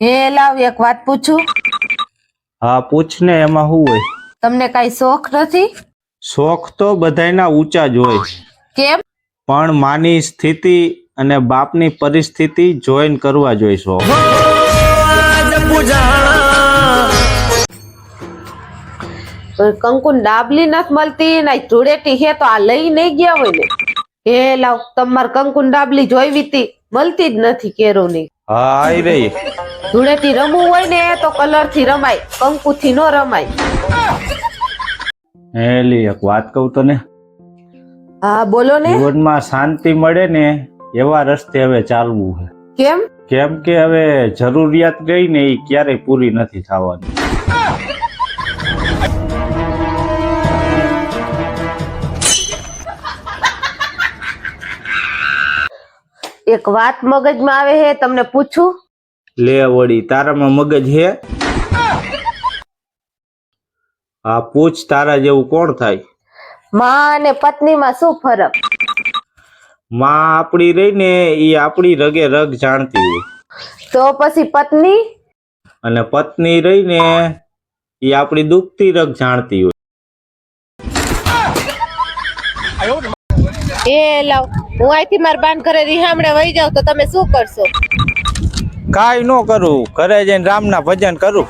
હે લાવ એક વાત પૂછું. હા પૂછ ને એમાં શું હોય? તમને કઈ શોખ નથી? શોખ તો બધાયના ઊંચા જ હોય. કેમ? પણ માની સ્થિતિ અને બાપની પરિસ્થિતિ જોઈન કરવા જોઈએ શોખ. કંકુ ડાબલી નથી મળતી ના ધૂળેટી હે તો આ લઈ નહીં ગયા હોય ને. હે લાવ તમાર કંકુ ડાબલી જોઈવી તી મળતી જ નથી કેરો ની હા આઈ રહી ધૂળેટી રમવું હોય ને તો કલરથી રમાય કંકુ થી નો રમાય. હેલી એક વાત કહું તને? હા બોલો ને. જીવનમાં શાંતિ મળે ને એવા રસ્તે હવે ચાલવું છે કેમ? કેમ કે હવે જરૂરિયાત ગઈ ને એ ક્યારેય પૂરી નથી થવાની. એક વાત મગજમાં આવે હે તમને પૂછું? લે વળી તારામાં મગજ હે? હા પૂછ તારા જેવું કોણ થાય? માં અને પત્નીમાં શું ફરક? માં આપણી રહી ને એ આપણી રગે રગ જાણતી હોય. તો પછી પત્ની? અને પત્ની રહી ને એ આપણી દુખતી રગ જાણતી હોય. એ લાવ. હું અહીંથી મારા બાન ઘરે રિહામણે વહી જાઉં તો તમે શું કરશો? કાંઈ ન કરું. ઘરે જઈને રામના ભજન કરું.